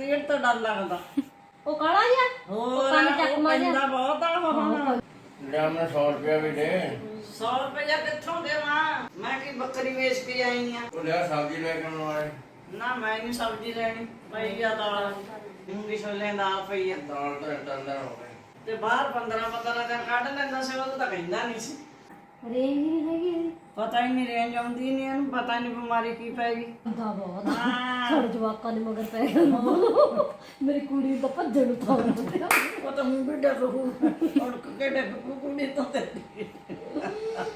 ਤੀਰ ਤੋਂ ਡਰ ਲੱਗਦਾ। ਉਹ ਕਾਲਾ ਜਿਹਾ? ਹੋਰ ਕੰਨ ਚੱਕ ਉਹ ਮਾਰਿਆ। ਪੈਂਦਾ ਬਹੁਤ ਆ ਉਹ ਹੁਣ ਲਿਆ ਮੈਂ 100 ਰੁਪਇਆ ਵੀ ਦੇ। 100 ਰੁਪਇਆ ਕਿੱਥੋਂ ਦੇਵਾਂ? ਮੈਂ ਕੀ ਬੱਕਰੀ ਵੇਚ ਕੇ ਆਈ ਆ? ਉਹ ਲਿਆ ਸਬਜ਼ੀ ਲੈ ਕੇ ਆਉਣ ਵਾਲੇ। ਨਾ ਮੈਂ ਨਹੀਂ ਸਬਜ਼ੀ ਲੈਣੀ। ਪਈ ਆ ਦਾਲ। ਮੂੰਗੀ ਛੋਲੇ ਦੀ ਦਾਲ ਪਈ ਆ। ਦਾਲ ਤਾਂ ਟੰਦਰ ਹੋ ਗਈ ਤੇ ਬਾਹਰ 15 15 ਦਿਨ ਕੱਢ ਲੈਂਦਾ ਸੀ ਉਹ ਤਾਂ ਕਹਿੰਦਾ ਨਹੀਂ ਸੀ। ਰੇਂਜ ਨਹੀਂ ਹੈਗੀ ਇਹਦੀ। ਪਤਾ ਹੀ ਨਹੀਂ ਰੇਂਜ ਆਉਂਦੀ ਨਹੀਂ ਇਹਨੂੰ ਪਤਾ ਨਹੀਂ ਬਿਮਾਰੀ ਕੀ ਪੈ ਗਈ। ਦਾ ਬਹੁਤ ਸਾਡੇ ਜਵਾਕਾਂ ਨੇ ਮਗਰ ਪੈ ਗਏ ਮੇਰੀ ਕੁੜੀ ਤਾਂ ਭੱਜਣ ਨੂੰ ਤਾਂ ਉਹ ਤਾਂ ਹੁਣ ਵੀ ਡਰ ਰਹੂ ਹੁਣ ਕਿਹੜੇ ਕੁੜੀ ਤੋਂ ਤੇ।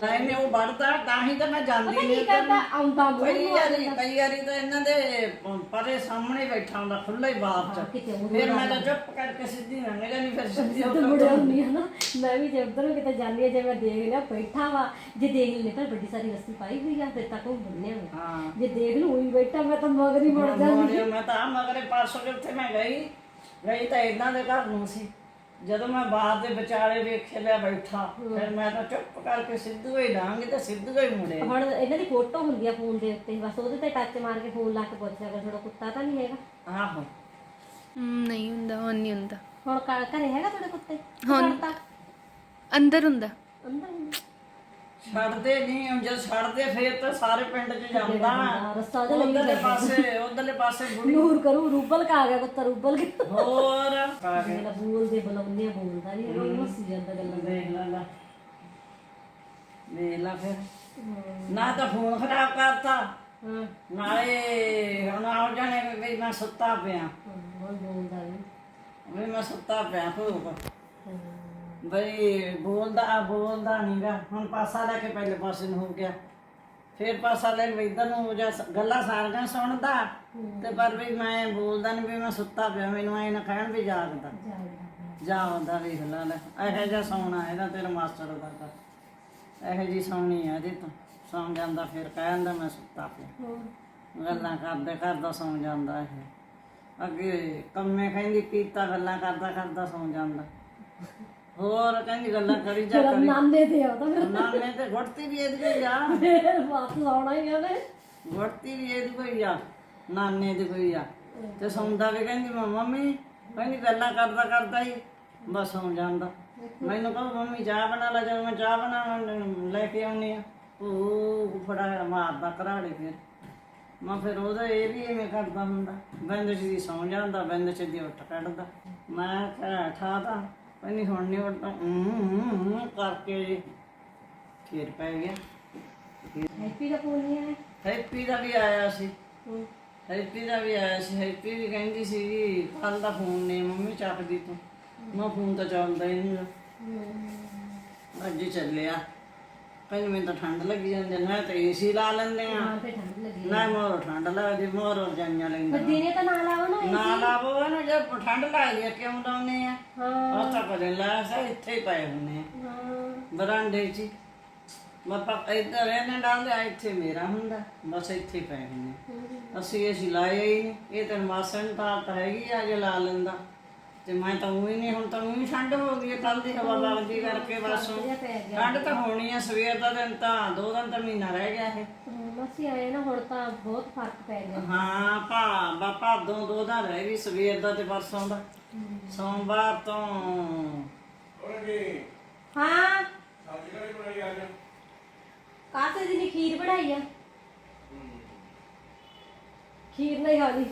ਨਹੀਂ ਨਹੀਂ ਉਹ ਵੜਦਾ ਤਾਂ ਹੀ ਤਾਂ ਮੈਂ ਜਾਂਦੀ ਕੀ ਨਹੀਂ ਕਰਦਾ? ਆਉਂਦਾ ਕਈ ਬੋਲ ਵਾਰੀ ਕਈ ਵਾਰੀ ਤਾਂ ਇਹਨਾਂ ਦੇ ਪਰੇ ਸਾਹਮਣੇ ਬੈਠਾ ਹੁੰਦਾ ਖੁੱਲਾ ਹੀ ਬਾਹਰ ਚ। ਕਿਤੇ ਉਹ ਫਿਰ ਮੈਂ ਤਾਂ ਚੁੱਪ ਕਰਕੇ ਸਿੱਧੀ ਨਾ ਨਿਕਲ ਨਹੀਂ ਫਿਰ ਸਿੱਧੀ ਹੋ ਤੇ ਮੁੜਿਆ ਹੁੰਦੀ ਹੈ ਨਾ। ਮੈਂ ਵੀ ਜੇ ਉਧਰ ਕਿਤੇ ਜਾਂਦੀ ਹਾਂ ਜੇ ਮੈਂ ਦੇਖ ਲਿਆ ਬੈਠਾ ਵਾ। ਜੇ ਦੇਖ ਲਈ ਤਾਂ ਵੱਡੀ ਸਾਰੀ ਰਸਤੀ ਪਾਈ ਹੋਈ ਆ ਫਿਰ ਤੱਕ ਉਹ ਬੰਨਿਆ ਹਾਂ। ਜੇ ਦੇਖ ਲੂ ਉਹੀ ਬੈਠਾ ਮੈਂ ਤਾਂ ਮਗਰ ਹੀ ਮੁੜ ਜਾਂਦੀ। ਮੈਂ ਤਾਂ ਮਗਰੇ ਪਾਸੋਂ ਜਿੱਥੇ ਮੈਂ ਗਈ। ਗਈ ਤਾਂ ਇਹਨਾਂ ਦੇ ਘਰ ਨੂੰ ਸੀ। ਜਦੋਂ ਮੈਂ ਬਾਹਰ ਦੇ ਵਿਚਾਲੇ ਵੇਖ ਲਿਆ ਬੈਠਾ। ਫਿਰ ਮੈਂ ਤਾਂ ਚੁੱਪ ਕਰਕੇ ਸਿੱਧੂ ਹੀ ਲਾਂਗੀ ਤੇ ਸਿੱਧੂ ਹੀ ਮੁੜੇ। ਹੁਣ ਇਹਨਾਂ ਦੀ ਫੋਟੋ ਹੁੰਦੀ ਆ ਫੋਨ ਦੇ ਉੱਤੇ ਬਸ ਉਹਦੇ ਤੇ ਟੱਚ ਮਾਰ ਕੇ ਫੋਨ ਲਾ ਕੇ ਪੁੱਛਿਆ ਕਰ ਥੋੜਾ ਕੁੱਤਾ ਤਾਂ ਨਹੀਂ ਹੈਗਾ? ਆਹੋ। ਨਹੀਂ ਹੁੰਦਾ ਹੁਣ ਨਹੀਂ ਹੁੰਦਾ। ਹੁਣ ਘਰ ਹੈਗਾ ਤੁਹਾਡੇ ਕੁੱਤੇ? ਅੰਦਰ ਹੁੰਦਾ ਅੰਦਰ ਹੁੰਦਾ। ਛੱਡਦੇ ਨਹੀਂ ਹੁਣ ਜਦ ਛੱਡਦੇ ਫੇਰ ਤਾਂ ਸਾਰੇ ਪਿੰਡ 'ਚ ਜਾਂਦਾ। ਰਸਤਾ ਜਿਹਾ ਲਈ ਉਧਰਲੇ ਪਾਸੇ ਉਧਰਲੇ ਪਾਸੇ ਬੁੜੀ। ਨੂਰ ਕਰੂ ਰੂਬਲ ਕਾ ਗਿਆ ਕੁੱਤਾ ਰੂਬਲ ਕੇ। ਹੋਰ? ਮੇਰਾ ਬੋਲਦੇ ਬੁਲਾਉਂਦੇ ਆ ਬੋਲਦਾ ਨਹੀਂ ਹੈਗਾ ਉਹ ਹੱਸੀ ਜਾਂਦਾ ਗੱਲਾਂ ਦੇਖ ਲੈ ਲੈ। ਦੇਖ ਲੈ ਫਿਰ। ਨਾ ਤਾਂ ਫੋਨ ਖਰਾਬ ਕਰਤਾ। ਹਾਂ। ਨਾਲੇ ਹੁਣ ਆਉ ਜਾਣੇ ਵੀ ਮੈਂ ਸੁੱਤਾ ਪਿਆ। ਹੁਣ ਬੋਲਦਾ ਵੀ ਵੀ ਮੈਂ ਸੁੱਤਾ ਪਿਆ ਭੂਕ ਬਈ ਬੋਲਦਾ ਬੋਲਦਾ ਨਹੀਂਗਾ ਹੁਣ ਪਾਸਾ ਲੈ ਕੇ ਪਹਿਲੇ ਪਾਸੇ ਨੂੰ ਹੋ ਗਿਆ। ਫਿਰ ਪਾਸਾ ਲੈ ਕੇ ਇਧਰ ਨੂੰ ਹੋ ਜਾ ਗੱਲਾਂ ਸਾਰੀਆਂ ਸੁਣਦਾ। ਤੇ ਪਰ ਵੀ ਮੈਂ ਬੋਲਦਾ ਨਹੀਂ ਵੀ ਮੈਂ ਸੁੱਤਾ ਪਿਆ, ਮੈਨੂੰ ਐ ਨਾ ਕਹਿਣ ਵੀ ਜਾਗਦਾ ਜਾਗਦਾ ਵੇਖ ਲੈ ਲੈ। ਇਹੋ ਜਿਹਾ ਸੌਣਾ ਇਹਦਾ ਤੇਰਾ ਮਾਸਟਰ ਦਾ ਇਹੋ ਜੀ ਸੌਣੀ ਆ ਇਹਦੇ ਤੋਂ। ਸੌਂ ਜਾਂਦਾ, ਫਿਰ ਕਹਿੰਦਾ ਮੈਂ ਸੁੱਤਾ ਪਿਆ। ਗੱਲਾਂ ਕਰਦੇ ਕਰਦਾ ਸੌਂ ਜਾਂਦਾ ਇਹ। ਅੱਗੇ ਕੰਮੇ ਕਹਿੰਦੀ ਕੀਤਾ ਗੱਲਾਂ ਕਰਦਾ ਕਰਦਾ ਸੌਂ ਜਾਂਦਾ। ਹੋਰ ਕਹਿੰਦੀ ਗੱਲਾਂ ਕਰੀ ਜਾ ਕਰੀ। ਨਾਨੇ ਤੇ ਆਉਂਦਾ ਫਿਰ। ਨਾਨੇ ਤੇ ਘੁੱਟਤੀ ਵੀ ਇਹਦੀ ਕੋਈ ਆ। ਵਾਪਸ ਆਉਣਾ ਹੀ ਆ ਉਹਨੇ ਘੁੱਟਤੀ ਵੀ ਇਹਦੀ ਕੋਈ ਆ ਨਾਨੇ ਦੀ ਕੋਈ ਆ। ਤੇ ਸੌਂਦਾ ਵੀ ਕਹਿੰਦੀ ਮੈਂ ਮੰਮੀ ਕਹਿੰਦੀ ਗੱਲਾਂ ਕਰਦਾ ਕਰਦਾ ਹੀ ਬਸ ਸੌਂ ਜਾਂਦਾ। ਮੈਨੂੰ ਕਹੋ ਮੰਮੀ ਚਾਹ ਬਣਾ ਲੈ ਜਦੋਂ ਮੈਂ ਚਾਹ ਬਣਾਉਣ ਲੈ ਕੇ ਆਉਣੀ ਆ। ਉਹ ਫੜਾ ਮਾਰਦਾ ਘਰਾੜੇ ਫਿਰ। ਮੈਂ ਫਿਰ ਉਹਦਾ ਇਹ ਵੀ ਐਵੇਂ ਕਰਦਾ ਹੁੰਦਾ ਬੰਦ ਚ ਦੀ ਸੌਂ ਜਾਂਦਾ ਬੰਦ ਚ ਦੀ ਉੱਠ ਕੱਢਦਾ ਮੈਂ ਠਾਦਾ ਕਹਿੰਦੀ ਹੁਣ ਨਹੀਂ ਉੱਠਦਾ ਹੂੰ ਕਰਕੇ ਜੀ। ਫਿਰ ਪੈ ਗਿਆ। ਹੈਪੀ ਦਾ ਫੋਨ ਨਹੀਂ ਆਇਆ? ਹੈਪੀ ਦਾ ਵੀ ਆਇਆ ਸੀ। ਹੈਪੀ ਦਾ ਵੀ ਆਇਆ ਸੀ। ਹੈਪੀ ਵੀ ਕਹਿੰਦੀ ਸੀ ਕੱਲ ਦਾ ਫੋਨ ਨੇ ਮੰਮੀ ਚੱਕਦੀ ਤੂੰ। ਮੈਂ ਫੋਨ ਤਾਂ ਚੱਲਦਾ ਹੀ ਨਹੀਂ ਅੱਜ ਚੱਲਿਆ। ਕਹਿੰਦੀ ਮੈਨੂੰ ਤਾਂ ਠੰਡ ਲੱਗੀ ਜਾਂਦੀ ਨਾ ਤੇ ਏਸੀ ਲਾ ਲੈਂਦੇ ਆ। ਹਾਂ ਤੇ ਠੰਡ ਲੱਗੀ ਨਾ ਮੋਰ ਠੰਡ ਲੱਗਦੀ ਮੋਰ ਰਜਾਈਆਂ ਲੈਂਦਾ ਪਰ ਦਿਨੇ ਤਾਂ ਨਾ ਲਾਓ ਨਾ ਨਾ ਲਾਵੋ ਨਾ ਜੇ ਠੰਡ ਲੱਗਦੀ ਕਿਉਂ ਲਾਉਨੇ ਆ? ਹਾਂ। ਆਹ ਤਾਂ ਕਦੇ ਲਾ ਸਾ ਇੱਥੇ ਹੀ ਪਏ ਹੁੰਨੇ ਆ। ਹਾਂ। ਬਰਾਂਡੇ 'ਚ ਹੀ। ਬਾਪਾ ਇੱਧਰ ਇਹਨੇ ਡਾਲ ਲਿਆ ਇੱਥੇ ਮੇਰਾ ਹੁੰਦਾ। ਬਸ ਇੱਥੇ ਹੀ ਪਏ ਹੁੰਨੇ ਅਸੀਂ ਇਹ ਲਾਇਆ ਹੀ ਨਹੀਂ ਇਹ ਤਾਂ ਮਾਸਨ ਤਾਂ ਹੈਗੀ ਆ ਜੇ ਲਾ ਲੈਂਦਾ। ਤੇ ਮੈਂ ਤਾਂ ਉਹੀ ਨਹੀਂ ਹੁਣ ਤਾਂ ਉਹੀ ਠੰਡ ਹੋ ਗਈ ਕੱਲ ਦੀ ਹਵਾ ਲੱਗਦੀ ਕਰਕੇ ਬਸ। ਠੰਡ ਤਾਂ ਹੋਣੀ ਆ ਸਵੇਰ ਦਾ ਦਿਨ ਤਾਂ ਦੋ ਦਿਨ ਤਾਂ ਮਹੀਨਾ ਰਹਿ ਗਿਆ ਇਹ। ਹਮ, ਅਸੀਂ ਆਏ ਨਾ ਹੁਣ ਤਾਂ ਬਹੁਤ ਫ਼ਰਕ ਪੈ ਗਿਆ। ਹਾਂ ਭਾ ਬਾਪਾ ਦੋ ਦੋ ਦਿਨ ਰਹਿ ਗਈ ਸਵੇਰ ਦਾ ਤੇ ਪਰਸੋਂ ਦਾ। ਸੋਮਵਾਰ ਤੋਂ ਹਾਂ। ਕਾਸੇ ਦੀ ਖੀਰ ਬਣਾਈ ਆ। ਖੀਰ ਨਹੀਂ ਖਾਣੀ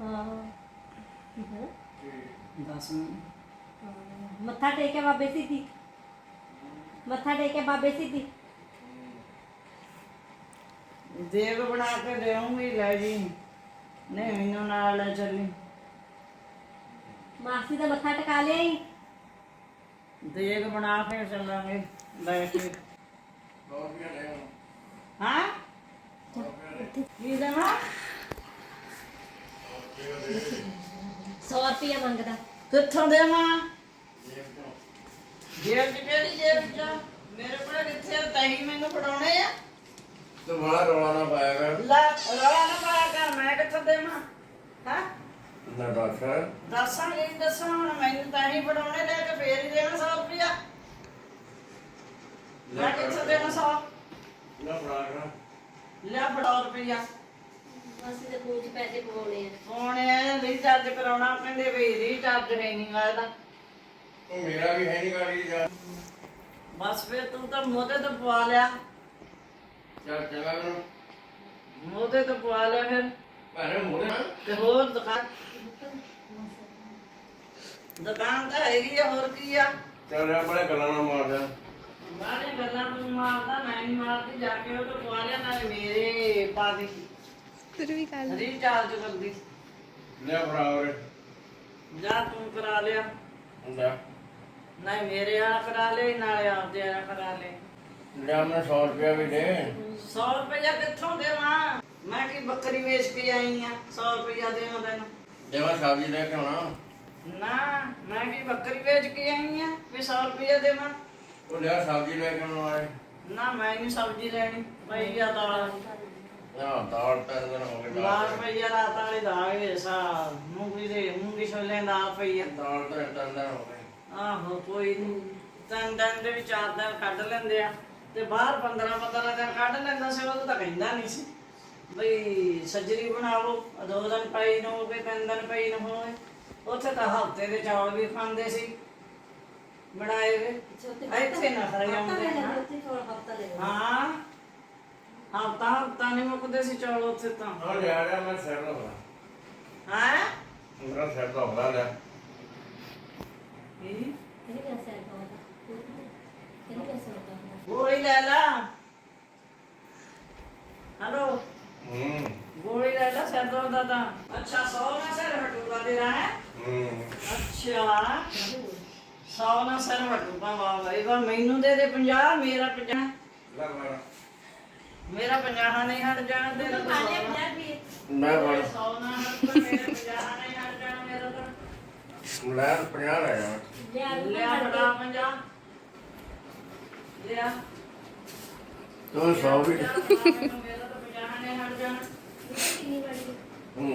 ਹਾਂ। ਹੈ ਦੱਸ। ਮੱਥਾ ਟੇਕਿਆ ਬਾਬੇ ਸਿੱਧੀ। ਮੱਥਾ ਟੇਕਿਆ ਬਾਬੇ ਸਿੱਧੀ। ਦੇਗ ਬਣਾ ਕੇ ਦੇਵਾਂਗੀ ਲੈ ਜੀ। ਨਹੀਂ ਮੈਨੂੰ ਨਾਲ ਲੈ ਚੱਲੀ। ਮਾਸੀ ਦਾ ਮੱਥਾ ਟਿਕਾ ਲਿਆ ਹੀ ਦੇਗ ਬਣਾ ਕੇ ਚੱਲਾਂਗੇ ਲੈ ਕੇ। ਹਾਂ? ਕੀ 100 ਰੁਪਇਆ ਮੰਗਦਾ। ਕਿੱਥੋਂ ਦੇਵਾਂ? ਜੇਬ ਚ ਕਿਹੜੀ ਜੇਬ ਚ ਮੇਰੇ ਕੋਲ ਕਿੱਥੇ ਆ? ਤਹੀਂ ਮੈਨੂੰ ਫੜਾਉਣੇ ਆ। ਤੂੰ ਬੜਾ ਰੌਲਾ ਨਾ ਪਾਇਆ ਕਰ। ਲੈ ਰੌਲਾ ਨਾ ਪਾਇਆ ਕਰ ਮੈਂ ਕਿੱਥੋਂ ਦੇਵਾਂ? ਹਾਂ? ਨਾ ਡਾਕਟਰ ਦੱਸਾਂਗੇ ਹੀ ਦੱਸਾਂ ਹੁਣ? ਮੈਨੂੰ ਤਾਂ ਹੀ ਫੜਾਉਣੇ ਲੈ ਕੇ ਫੇਰ ਹੀ ਦੇਣਾ 100 ਰੁਪਇਆ ਮੈਂ ਕਿੱਥੋਂ ਦੇਣਾ 100 ਨਾ ਫੜਾ ਕਰ। ਲਿਆ ਫੜਾ ਰੁਪਇਆ ਅਸੀਂ ਤੇ ਫੋਨ 'ਚ ਪੈਸੇ ਪਵਾਉਣੇ ਆ। ਫੋਨ ਆਇਆ ਰੀਚਾਰਜ ਕਰਾਉਣਾ ਕਹਿੰਦੇ ਵੀ ਰੀਚਾਰਜ ਹੈ ਨਹੀਂ ਆਇਆ ਉਹ ਮੇਰਾ ਵੀ ਹੈ ਨਹੀਂ ਗਾੜੀ ਜਾ ਬਸ ਫਿਰ ਤੂੰ ਤਾਂ ਮੋਦੇ ਤੋਂ ਪਵਾ ਲਿਆ। ਚੱਲ ਚੰਗਾ ਮੈਨੂੰ ਮੋਦੇ ਤੋਂ ਪਵਾ ਲਿਆ ਫਿਰ। ਭਾਰੇ ਮੋੜੇ ਤੇ ਹੋਰ ਦੁਕਾਨ ਦੁਕਾਨ ਤਾਂ ਹੈਗੀ ਆ ਹੋਰ ਕੀ ਆ? ਚੱਲ ਯਾਰ ਬੜੇ ਗੱਲਾਂ ਨਾ ਮਾਰਦਾ ਬਾਹਰੇ ਗੱਲਾਂ ਤੂੰ ਮਾਰਦਾ ਮੈਂ ਨਹੀਂ ਮਾਰਦੀ ਜਾ ਕੇ ਉਹ ਤੋਂ ਪਵਾ ਲਿਆ ਨਾਲੇ ਮੇਰੇ ਪਾ ਦੇ। ਫਿਰ ਵੀ ਕੱਲ ਰੀਚਾਰਜ ਕਰਦੀ ਲੈ ਬਰਾਬਰ ਜਾ ਤੂੰ ਕਰਾ ਲਿਆ। ਹੁੰਦਾ। ਨਹੀਂ ਮੇਰੇ ਵਾਲਾ ਕਰਾ ਲੈ ਨਾਲੇ ਆਪਦੇ ਵਾਲਾ ਕਰਾ ਲੈ। ਲੈ ਮੈਂ 100 ਰੁਪਇਆ ਵੀ ਦੇ। 100 ਰੁਪਇਆ ਕਿੱਥੋਂ ਦੇਵਾਂ? ਮੈਂ ਕੀ ਬੱਕਰੀ ਵੇਚ ਕੇ ਆਈ ਆ? 100 ਰੁਪਇਆ ਦੇਵਾਂ ਤੈਨੂੰ? ਦੇਵਾ ਸਬਜ਼ੀ ਲੈ ਕੇ ਆਉਣਾ। ਨਾ ਮੈਂ ਕੀ ਬੱਕਰੀ ਵੇਚ ਕੇ ਆਈ ਆ ਵੀ 100 ਰੁਪਇਆ ਦੇਵਾਂ? ਉਹ ਲਿਆ ਸਬਜ਼ੀ ਲੈ ਕੇ ਆਉਣਾ ਆਏ ਨਾ ਮੈਂ ਨਹੀਂ ਸਬਜ਼ੀ ਲੈਣੀ। ਪਈ ਆ ਦਾਲ। ਨਾ ਦਾਲ ਤਿੰਨ ਦਿਨ ਹੋ ਗਏ ਦਾਲ ਦਾਲ ਪਈ ਆ ਰਾਤ ਵਾਲੀ ਦਾਲ ਹੈ ਸਾ ਮੂੰਗੀ ਦੇ ਮੂੰਗੀ ਛੋਲੇ ਦੀ ਦਾਲ ਪਈ ਆ। ਦਾਲ ਤਾਂ ਤਿੰਨ ਦਿਨ ਹੋ ਗਏ ਆਹੋ ਕੋਈ ਨਹੀਂ ਤਿੰਨ ਦਿਨ ਦੇ ਵਿੱਚ ਚਾਰ ਦਿਨ ਕੱਢ ਲੈਂਦੇ ਆ ਤੇ ਬਾਹਰ 15 15 ਦਿਨ ਕੱਢ ਲੈਂਦਾ ਸੀ ਉਹ ਤਾਂ ਕਹਿੰਦਾ ਨਹੀਂ ਸੀ। ਬਈ ਸੱਜਰੀ ਬਣਾਓ ਦੋ ਦਿਨ ਪਈ ਨੂੰ ਹੋਵੇ ਤਿੰਨ ਦਿਨ ਪਈ ਨੂੰ ਹੋਵੇ। ਉੱਥੇ ਤਾਂ ਹਫ਼ਤੇ ਦੇ ਚੌਲ ਵੀ ਖਾਂਦੇ ਸੀ ਬਣਾਏ ਵੇ। ਇੱਥੇ ਨਾ ਆਉਂਦੇ। ਹਾਂ ਲੈ ਹਾਂ। ਹਫਤਾ ਹਫਤਾ ਨਹੀਂ ਮੁੱਕਦੇ ਸੀ ਚੌਲ ਉੱਥੇ ਤਾਂ। ਹਾਂ ਲਿਆ ਲਿਆ ਮੈਂ ਸਿਰ ਲਾਉਣਾ ਹੈ? ਮੇਰਾ ਸਿਰ ਤਾਂ ਹੋਣਾ ਲਿਆ ਕਿਹਨੇ ਕਿਹਾ ਸੈਰ ਪਾਉਂਦਾ ਕਿਹਨੇ ਕਿਹਾ ਸੈਰ ਪਾਉਂਦਾ ਗੋਲੀ ਲੈ ਲਾ। ਹਲੋ? ਹੂੰ। ਗੋਲੀ ਲੈ ਲਾ ਸਿਰ ਦਰਦ ਦਾ ਤਾਂ। ਅੱਛਾ ਸੌ ਨਾ ਸਿਰ ਹਟੂਗਾ ਤੇਰਾ ਹੈ? ਹੂੰ। ਅੱਛਾ। ਸੌ ਨਾ ਸਿਰ ਹਟੂਗਾ ਵਾਹ ਵਾਹ ਇਹ ਵਾਰ ਮੈਨੂੰ ਦੇ ਦੇ 50 ਮੇਰਾ 50 ਲੈ ਮੈਂ ਮੇਰਾ 50 ਨਹੀਂ ਹਟ ਜਾਣਾ ਤਾਂ ਪਾਣੇ ਸੌ ਨਾ- 50 ਰੁਪਏ ਮੈਂ ਬੜ ਸੌ ਨਾ ਹਟੂਗਾ ਮੇਰਾ 50 ਨਹੀਂ ਹਟ ਜਾਣਾ ਮੇਰਾ ਤਾਂ ਲੈ 50 ਲੈ ਜਾ ਲਿਆ ਲਿਆ ਬੜਾ 50 ਲਿਆ। ਤੂੰ 100 ਵੀ। ਮੇਰਾ ਤਾਂ 50 ਨਹੀਂ ਹਟ ਜਾਣਾ। ਕਿੰਨੀ ਵਾਰੀ? ਹੂੰ।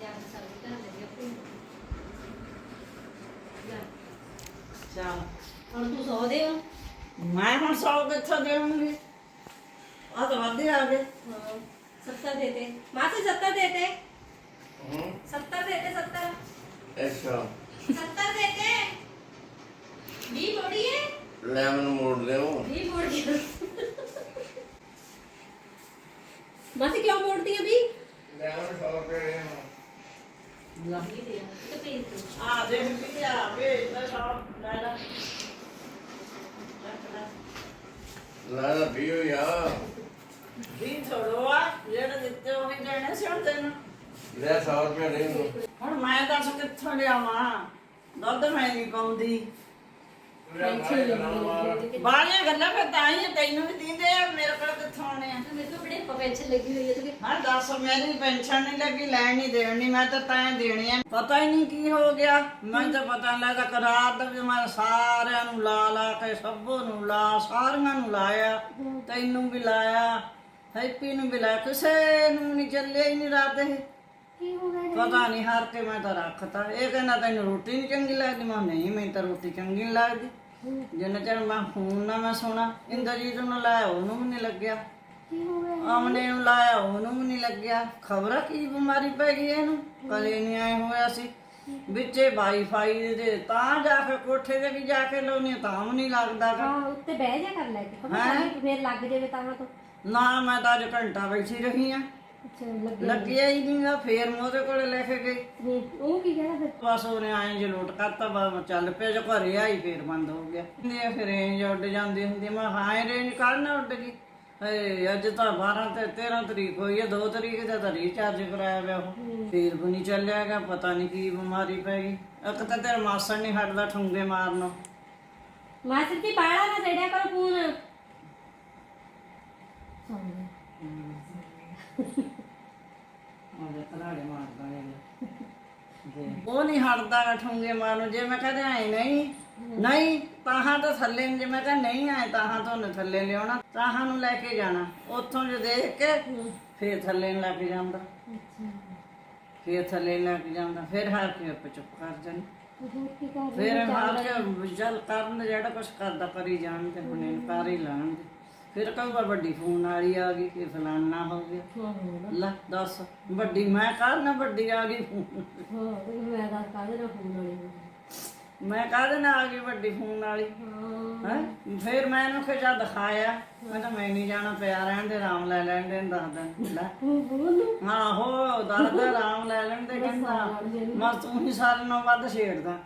ਲਿਆ ਸਬਜ਼ੀ ਤਾਂ ਲੈ ਆਪਣੀ ਲਿਆ ਚੱਲ। ਹੁਣ ਤੂੰ ਸੌ ਦੇ। ਹੋ ਮੈਂ ਹੁਣ ਸੌ ਕਿੱਥੋਂ ਦੇਵਾਂਗੀ? ਆ ਤਾਂ ਵਾਧੇ ਆ ਗਏ। ਹਾਂ 70 ਦੇ ਦੇ ਮਾਸੇ 70 ਦੇ ਦੇ ਹੂੰ? 70 ਦੇ ਦੇ 70 ਅੱਛਾ। 70 ਦੇ ਦੇ 20 ਬੋੜੀ ਹੈ ਲੈ ਮੈਨੂੰ ਮੋੜ ਦਿਓ। 20 ਬੋੜੀ ਮਾਸੇ ਕਿਉਂ ਮੋੜਦੀ ਹੈ ਵੀ ਲੈ ਮੈਨੂੰ 100 ਰੁਪਏ ਦੇ ਲਾ ਇਹ ਦੇ ਤੇ ਪਲੀਜ਼ ਦੇ। ਆ ਦੇਖ ਵੀ ਆ ਵੇ ਤਾਂ ਸੌ ਲੈ ਲੈ। ਚੱਕ ਲੈ। ਲੈ ਲੈ ਵੀ ਹੋਈ ਆ। ਵੀ ਥੋੜੋ ਆ ਜਿਹੜੇ ਦਿੱਤੇ ਉਹ ਵੀ ਦੇਣੇ ਸੀ ਹੁਣ ਤੈਨੂੰ। ਲੈ 100 ਰੁਪਏ ਦੇ ਮੈਨੂੰ ਹੁਣ ਮੈਂ ਦੱਸ ਕਿੱਥੋਂ ਲਿਆਵਾਂ? ਦੁੱਧ ਮੈਂ ਨਹੀਂ ਪਾਉਂਦੀ। ਲੈ ਭਾਈ ਗੱਲਾਂ ਨਾ ਮਾਰ ਬਾਹਲੀਆਂ ਗੱਲਾਂ ਫਿਰ ਤਾਂ ਹੀ ਤੈਨੂੰ ਵੀ ਦਿੰਦੇ ਆ ਮੇਰੇ ਕੋਲ ਕਿੱਥੋਂ ਆਉਣੇ ਆ? ਮੇਰੇ ਕੋਲ ਬੜੇ ਪੈਨਸ਼ਨ ਲੱਗੀ ਹੋਈ ਹੈ ਤੇ? ਹਾਂ ਦੱਸ ਮੇਰੀ ਪੈਨਸ਼ਨ ਨਹੀਂ ਲੱਗੀ ਲੈਣ ਨਹੀਂ ਦੇਣੀ ਮੈਂ ਤਾਂ ਤਾਂ ਦੇਣੀ ਆ। ਪਤਾ ਹੀ ਨਹੀਂ ਕੀ ਹੋ ਗਿਆ। ਮੈਨੂੰ ਤਾਂ ਪਤਾ ਨਹੀਂ ਲੱਗਾ ਕਰਾਰ ਦਾ ਵੀ ਮੈਂ ਸਾਰਿਆਂ ਨੂੰ ਲਾ ਲਾ ਕੇ ਸਭੋ ਨੂੰ ਲਾ ਸਾਰਿਆਂ ਨੂੰ ਲਾਇਆ। ਤੈਨੂੰ ਵੀ ਲਾਇਆ। ਹੈਪੀ ਨੂੰ ਲਾਇਆ ਕਿਸੇ ਨੂੰ ਨਹੀਂ ਚੱਲਿਆ ਹੀ ਨਹੀਂ ਰਾਤ ਇਹ ਕੀ ਹੋ ਗਿਆ ਪਤਾ ਨਹੀਂ ਹਾਰ ਕੇ ਮੈਂ ਤਾਂ ਰੱਖਤਾ ਇਹ ਕਹਿੰਦਾ ਤੈਨੂੰ ਰੋਟੀ ਨਹੀਂ ਚੰਗੀ ਲੱਗਦੀ। ਮੈਂ ਨਹੀਂ ਮੈਨੂੰ ਤਾਂ ਰੋਟੀ ਚੰਗੀ ਨਹੀਂ ਲੱਗਦੀ। ਜਿੰਨਾ ਚਿਰ ਮੈਂ ਫੋਨ ਨਾ ਮੈਂ ਸੁਣਾ ਇੰਦਰਜੀਤ ਨੂੰ ਲਾਇਆ ਉਹਨੂੰ ਵੀ ਨਹੀਂ ਲੱਗਿਆ। ਕੀ ਹੋ ਗਿਆ ਆਮਨੇ ਨੂੰ ਲਾਇਆ ਉਹਨੂੰ ਵੀ ਨਹੀਂ ਲੱਗਿਆ। ਖਬਰ ਕੀ ਬਿਮਾਰੀ ਪੈ ਗਈ ਇਹਨੂੰ? ਕਦੇ ਨਹੀਂ ਆਏ ਹੋਇਆ ਸੀ। ਵਿੱਚੇ ਵਾਈਫਾਈ ਦੇ ਤਾਂ ਜਾ ਕੇ ਕੋਠੇ ਤੇ ਵੀ ਜਾ ਕੇ ਲਾਉਣੀ ਤਾਂ ਵੀ ਨਹੀਂ ਲੱਗਦਾ। ਹਾਂ ਉੱਤੇ ਬਹਿ ਜਾ ਕਰ ਲੈ ਕੇ। ਫੇਰ ਲੱਗ ਜਾਵੇ ਤਾਂ ਤੋਂ। ਨਾ ਮੈਂ ਤਾਂ ਅੱਜ ਘੰਟਾ ਬੈਠੀ ਰਹੀ ਆ। ਅੱਛਾ ਲੱਗ ਲੱਗਿਆ ਹੀ ਨਹੀਂਗਾ ਫੇਰ ਮੈਂ ਉਹਦੇ ਕੋਲੇ ਲੈ ਕੇ ਗਈ। ਉਹ ਕੀ ਕਹਿਣਾ ਫਿਰ? ਬਸ ਉਹਨੇ ਐਂ ਜਲੋਟ ਕਰਤਾ ਬਾ ਚੱਲ ਪਿਆ ਜੋ ਘਰੇ ਆਈ ਫੇਰ ਬੰਦ ਹੋ ਗਿਆ। ਇਹ ਫਿਰ ਰੇਂਜ ਉੱਡ ਜਾਂਦੀ ਹੁੰਦੀ। ਮੈਂ ਹਾਂ ਇਹ ਰੇਂਜ ਕੱਲ੍ਹ ਉੱਡ ਗਈ। ਅੱਜ ਤਾਂ 12 ਤੇ 13 ਤਰੀਕ ਹੋਈ ਹੈ 2 ਤਰੀਕ ਦਾ ਤਾਂ ਰੀਚਾਰਜ ਕਰਾਇਆ ਪਿਆ ਉਹ। ਫੇਰ ਵੀ ਨਹੀਂ ਚੱਲਿਆ ਗਿਆ ਪਤਾ ਨਹੀਂ ਕੀ ਬਿਮਾਰੀ ਪੈ ਗਈ। ਇੱਕ ਤਾਂ ਤੇਰਾ ਮਾਸੜ ਨਹੀਂ ਹਟਦਾ ਠੁੰਗੇ ਮਾਰਨੋਂ ਮਾਸਰ ਜੀ ਬਾੜਾ ਨਾ ਛੜਿਆ ਕਰੋ ਫੋਨ। ਉਹਦੇ ਤਲਾੜੇ ਮਾਰਦਾ ਨੇ ਉਹ ਨਹੀਂ ਹਟਦਾ ਠੁੰਗੇ ਮਾਰਨੋਂ ਜੇ ਮੈਂ ਕਹਦੇ ਆਏ ਨਹੀਂ ਨਹੀਂ, ਤਾਹਾਂ ਤੋਂ ਥੱਲੇ ਨੂੰ ਜੇ ਮੈਂ ਕਹਾਂ ਨਹੀਂ ਆਏ, ਤਾਹਾਂ ਤੋਂ ਥੱਲੇ ਲਿਆਉਣਾ, ਤਾਹਾਂ ਨੂੰ ਲੈ ਕੇ ਜਾਣਾ। ਉੱਥੋਂ ਜੇ ਦੇਖ ਕੇ ਫੇਰ ਥੱਲੇ ਨੂੰ ਲੱਗ ਜਾਂਦਾ। ਫੇਰ ਥੱਲੇ ਨੂੰ ਲੱਗ ਜਾਂਦਾ। ਫੇਰ ਹਾਰ ਕੇ ਆਪੇ ਚੁੱਪ ਕਰ ਜਾਂਦੀ। ਫੇਰ ਹਾਰ ਕੇ ਜਲ ਕਰਨ ਜਿਹੜਾ ਕੁਛ ਕਰਦਾ ਕਰੀ ਜਾਣ ਤੇ ਹੁਣ ਕਰ ਹੀ ਲੈਣ ਫਿਰ ਕਹੂਗਾ ਵੱਡੀ ਫੋਨ ਵਾਲੀ ਆ ਗਈ ਫਿਰ ਫਲਾਨਾ ਹੋ ਗਿਆ। ਹਾਂ ਲੈ ਦੱਸ ਵੱਡੀ ਮੈਂ ਕਾਹ ਨਾ ਵੱਡੀ ਆ ਗਈ ਹਾਂ ਮੈਂ ਗੱਲ ਕਾਹਦੇ ਨਾਲ ਫੋਨ ਵਾਲੀ ਮੈਂ ਕਾਹਦੇ ਨਾਲ ਆ ਗਈ ਵੱਡੀ ਫੋਨ ਵਾਲੀ? ਹਾਂ। ਫਿਰ ਮੈਂ ਇਹਨੂੰ ਖਿਜਾ ਦਿਖਾਇਆ। ਮੈਂ ਤਾਂ ਮੈਂ ਨਹੀਂ ਜਾਣਾ ਪਿਆ ਰਹਿਣ ਦੇ ਆਰਾਮ ਲੈ ਲੈਣ ਦੇ ਦੱਸ ਦਿਨ ਲੈ। ਆਹੋ ਦਰਦ ਆਰਾਮ ਲੈ ਲੈਣ ਦੇ ਕਹਿੰਦਾ। ਮੈਂ ਤੂੰ ਹੀ ਸਾਰੇ ਨਾਲ ਵੱਧ ਛੇੜਦਾ।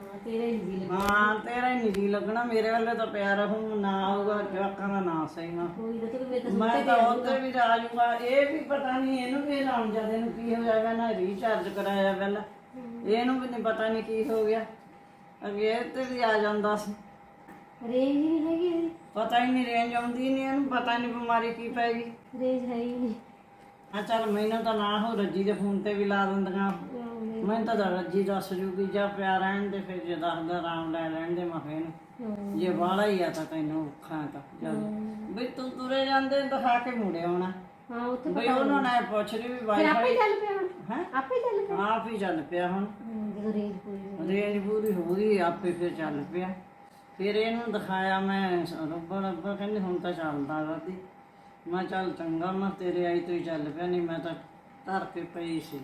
ਹਾਂ ਤੇਰੇ ਹੀ ਜੀ ਲੱਗ ਹਾਂ ਤੇਰਾ ਹੀ ਨਹੀਂ ਲੱਗਣਾ। ਮੇਰੇ ਵੱਲੇ ਤਾਂ ਪਿਆਰ ਰਹੂ ਨਾ ਆਊਗਾ ਜਵਾਕਾਂ ਦਾ ਨਾਂ ਸਹੀ ਨਾ ਕੋਈ ਤੇ ਮੇਰੇ ਤਾਂ ਮੈਂ ਤਾਂ ਉੱਤੇ ਵੀ ਰਾਜੂਗਾ ਇਹ ਵੀ ਪਤਾ ਨਹੀਂ ਇਹਨੂੰ ਵੀ ਰਾਮ ਜਦੇ ਨੂੰ ਕੀ ਹੋ ਜਾਏਗਾ ਨਾ ਰੀਚਾਰਜ ਕਰਾਇਆ ਪਹਿਲਾਂ। ਇਹਨੂੰ ਵੀ ਨਹੀਂ ਪਤਾ ਨਹੀਂ ਕੀ ਹੋ ਗਿਆ। ਅੱਗੇ ਤੇ ਵੀ ਆ ਜਾਂਦਾ ਸੀ। ਰੇਂਜ ਹੀ ਨਹੀਂ ਹੈਗੀ ਪਤਾ ਹੀ ਨਹੀਂ ਰੇਂਜ ਆਉਂਦੀ ਨਹੀਂ ਇਹਨੂੰ ਪਤਾ ਨਹੀਂ ਬਿਮਾਰੀ ਕੀ ਪੈ ਗਈ। ਰੇਂਜ ਹੈ ਹੀ ਨਹੀਂ ਆ ਚੱਲ ਮੈਨੂੰ ਤਾਂ ਨਾ ਹੋ ਰੱਜੀ ਦੇ ਫੋਨ ਤੇ ਵੀ ਲਾ ਦਿੰਦੀਆਂ। ਮੈਂ ਤਾਂ ਦ- ਰੱਜੀ ਦੱਸ ਜੂਗੀ ਜਾਂ ਪਿਆ ਰਹਿਣ ਦੇ ਫਿਰ ਜੇ ਦੱਸਦਾ ਆਰਾਮ ਲੈ ਲੈਣ ਦੇ ਮਾਫੇ ਨੂੰ ਜੇ ਬਾਹਲਾ ਹੀ ਆ ਤਾਂ ਤੈਨੂੰ ਔਖਾ ਤਾਂ ਜਦ ਵੀ ਤੂੰ ਤੁਰੇ ਜਾਂਦੇ ਦਿਖਾ ਕੇ ਮੁੜੇ ਆਉਣਾ। ਹਾਂ ਉੱਥੇ ਬਈ ਉਹਨਾਂ ਨੇ ਪੁੱਛ ਲਈ ਵੀ ਫਿਰ ਵਾਈਫਾਈ ਆਪੇ ਚੱਲ ਪਿਆ ਹੁਣ? ਹੈ? ਆਪੇ ਚੱਲ ਪਿਆ? ਆਪ ਹੀ ਚੱਲ ਪਿਆ ਹੁਣ। ਜਦੋਂ ਰੇਂਜ ਪੂਰੀ ਰੇਂਜ ਪੂਰੀ ਹੋ ਗਈ ਆਪੇ ਫਿਰ ਚੱਲ ਪਿਆ। ਫਿਰ ਇਹਨੂੰ ਦਿਖਾਇਆ ਮੈਂ ਰੱਬਾ ਰੱਬਾ ਕਹਿੰਦੇ ਹੁਣ ਤਾਂ ਚੱਲਦਾ ਰਾਤੀ ਮੈਂ ਚੱਲ ਚੰਗਾ, ਮੈਂ ਤੇਰੇ ਆਈ ਤੋਂ ਹੀ ਚੱਲ ਪਿਆ, ਨਹੀਂ ਮੈਂ ਤਾਂ ਧਰ ਕੇ ਪਈ ਸੀ।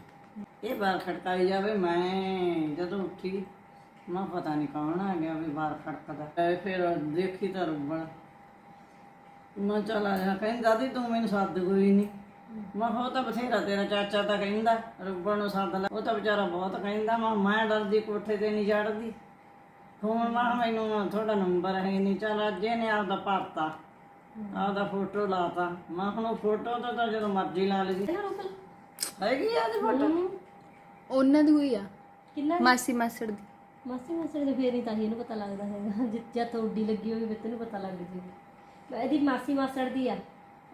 ਇਹ ਬਾਰ ਖੜਕਾਈ ਜਾਵੇ, ਮੈਂ ਜਦੋਂ ਉੱਠੀ, ਮੈਂ ਪਤਾ ਨਹੀਂ ਕੌਣ ਆ ਗਿਆ ਵੀ ਬਾਹਰ ਖੜਕਦਾ। ਐ ਫਿਰ ਦੇਖੀ ਤਾਂ ਰੱਬਣ। ਮੈਂ ਚੱਲ ਆ ਜਾ ਦਾਦੀ ਤੂੰ ਮੈਨੂੰ ਸੱਦ ਕੋਈ ਨਹੀਂ। ਮੈਂ ਕਿਹਾ ਉਹ ਤਾਂ ਬਥੇਰਾ ਤੇਰਾ ਚਾਚਾ ਤਾਂ ਕਹਿੰਦਾ, ਰੱਬਣ ਨੂੰ ਸੱਦ ਲੈ। ਉਹ ਤਾਂ ਵਿਚਾਰਾ ਬਹੁਤ ਕਹਿੰਦਾ, ਮੈਂ ਮੈਂ ਡਰਦੀ, ਕੋਠੇ ਤੇ ਨਹੀਂ ਚੜਦੀ ਫੋਨ ਮੈਂ ਕਿਹਾ ਮੈਨੂੰ ਤੁਹਾਡਾ ਨੰਬਰ ਹੈ ਨਹੀਂ, ਚੱਲ ਅੱਜ ਇਹਨੇ ਆਪਦਾ ਭਰਤਾ। ਆਪਦਾ ਫੋਟੋ ਲਾਤਾ। ਮੈਂ ਹੁਣ ਉਹ ਫੋਟੋ ਤਾਂ ਤਾਂ ਜਦੋਂ ਮਰਜ਼ੀ ਲਾ ਲਈ ਹੈਗੀ ਆ ਦੀ ਫੋਟੋ ਉਹਨਾਂ ਦੀ ਹੋਈ ਆ। ਕਿੰਨਾ ਮਾਸੀ ਮਾਸੜ ਦੀ। ਮਾਸੀ ਮਾਸੀ ਦੇ ਫੇਰ ਹੀ ਤਾਂ ਹੀ ਇਹਨੂੰ ਪਤਾ ਲੱਗਦਾ ਹੈਗਾ। ਜਿ- ਜਦ ਤੁਹਾਡੀ ਲੱਗੀ ਹੋਈ ਫਿਰ ਤੈਨੂੰ ਪਤਾ ਲੱਗ ਜੂਗੀ। ਇਹਦੀ ਮਾਸੀ ਮਾਸੜ ਦੀ ਆ।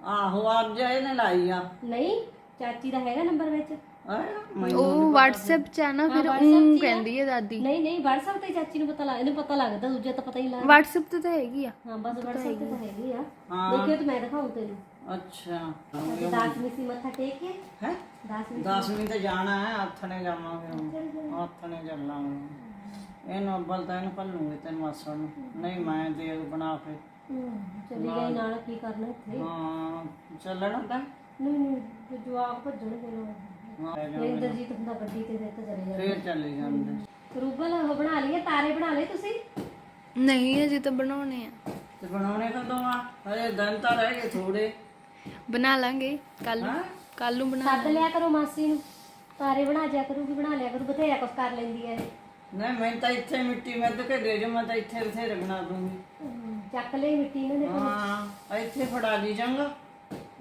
ਆਹੋ ਅੱਜ ਇਹਨੇ ਲਾਈ ਆ। ਨਹੀਂ ਚਾਚੀ ਦਾ ਹੈਗਾ ਨੰਬਰ ਵਿੱਚ। ਉਹ WhatsApp 'ਚ ਆ ਨਾ ਫਿਰ ਉਹ ਕਹਿੰਦੀ ਹੈ ਦਾਦੀ। ਨਹੀਂ ਨਹੀਂ WhatsApp ਤੇ ਚਾਚੀ ਨੂੰ ਪਤਾ ਲੱਗ ਇਹਨੂੰ ਪਤਾ ਲੱਗਦਾ ਦੂਜਾ ਤਾਂ ਪਤਾ ਹੀ ਲੱਗ WhatsApp ਤੇ ਤਾਂ ਹੈਗੀ ਆ। ਹਾਂ ਬਸ WhatsApp ਤੇ ਤਾਂ ਹੈਗੀ ਆ। ਹਾਂ। ਦੇਖਿਓ ਤੇ ਮੈਂ ਦਿਖਾਉਂ ਤੈਨੂੰ। ਅੱਛਾ। ਦਾਸ ਮਿਸੀ ਮੱਥਾ ਟੇਕ ਕੇ। ਹੈ? ਦਾਸ ਮਿਸੀ 10 ਮਿੰਟ ਜਾਣਾ ਹੈ ਹੱਥਣੇ ਜਾਵਾਂਗੇ ਹੱਥਣੇ ਚੱਲਾਂਗੇ। ਇਹਨੂੰ ਅੱਬਲ ਤਾਂ ਇਹਨੂੰ ਭੱਲੂਗੇ ਤੈਨੂੰ ਮਾਸੜ ਨੂੰ। ਨਹੀਂ ਮੈਂ ਦੇ ਬਣਾ ਕੇ। ਚਲੀ ਗਈ ਨਾਲ। ਕੀ ਕਰਨਾ ਇੱਥੇ? ਹਾਂ ਚੱਲਣਾ। ਤਾਂ ਨਹੀਂ ਨਹੀਂ ਜਵਾਬ ਭੱਜਣ ਦੇ ਨਾਲ ਹਾਂ, ਇੰਦਰਜੀਤ ਹੁੰਦਾ ਗੱਡੀ ਤੇ ਤੇ ਚਲੇ ਜਾ ਫੇਰ ਚੱਲੇ ਜਾਂਦੇ। ਰੂਬਲ ਉਹ ਬਣਾ ਲਈਏ ਤਾਰੇ ਬਣਾ ਲਏ ਤੁਸੀਂ? ਨਹੀਂ ਅਜੇ ਤਾਂ ਬਣਾਉਣੇ ਆ। ਤੇ ਬਣਾਉਣੇ ਕਦੋਂ ਆ ਹਜੇ ਦਿਨ ਤਾਂ ਰਹਿ ਗਏ ਥੋੜੇ ਬਣਾ ਲਾਂਗੇ ਕੱਲ ਹਾਂ? ਕੱਲ ਨੂੰ ਬਣਾ ਸੱਦ ਲਿਆ ਕਰੋ ਮਾਸੀ ਨੂੰ। ਤਾਰੇ ਬਣਾ ਜਾ ਕਰੂਗੀ ਬਣਾ ਲਿਆ ਕਰੂ ਬਥੇਰਾ ਕੁਛ ਕਰ ਲੈਂਦੀ ਹੈ ਇਹ। ਨਹੀਂ ਮੈਂ ਤਾਂ ਇੱਥੇ ਮਿੱਟੀ ਮਿੱਧ ਕੇ ਦੇ ਜੋ ਮੈਂ ਤਾਂ ਇੱਥੇ ਬਥੇਰੇ ਬਣਾ ਦੂੰਗੀ। ਹਮ, ਚੱਕ ਲਈ ਮਿੱਟੀ ਇਹਨਾਂ ਨੇ ਹਾਂ ਇੱਥੇ ਫੜਾ ਲਈ ਜਾਂਗਾ।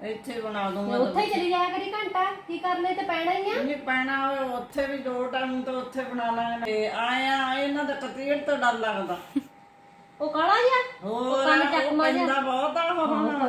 ਇੱਥੇ ਬਣਾ ਦੂੰਗਾ ਉੱਥੇ ਹੀ ਚਲੀ ਜਾਇਆ ਕਰੀ ਘੰਟਾ ਕੀ ਕਰਨੇ ਤੇ ਪੈਣਾ ਹੀ ਆ। ਨਹੀਂ ਪੈਣਾ ਉੱਥੇ ਵੀ ਦੋ ਟਾਈਮ ਤਾਂ ਉੱਥੇ ਬਣਾ ਲਾਂਗੇ ਤੇ ਆਇਆ ਇਹਨਾਂ ਦਾ ਕਤੀੜ ਤੋਂ ਡਰ ਲੱਗਦਾ। ਉਹ ਕਾਲਾ ਜਿਹਾ? ਹੋਰ ਕੰਨ ਚੱਕ ਉਹ। ਪੈਂਦਾ ਬਹੁਤ ਆ ਉਹ ਹੁਣ।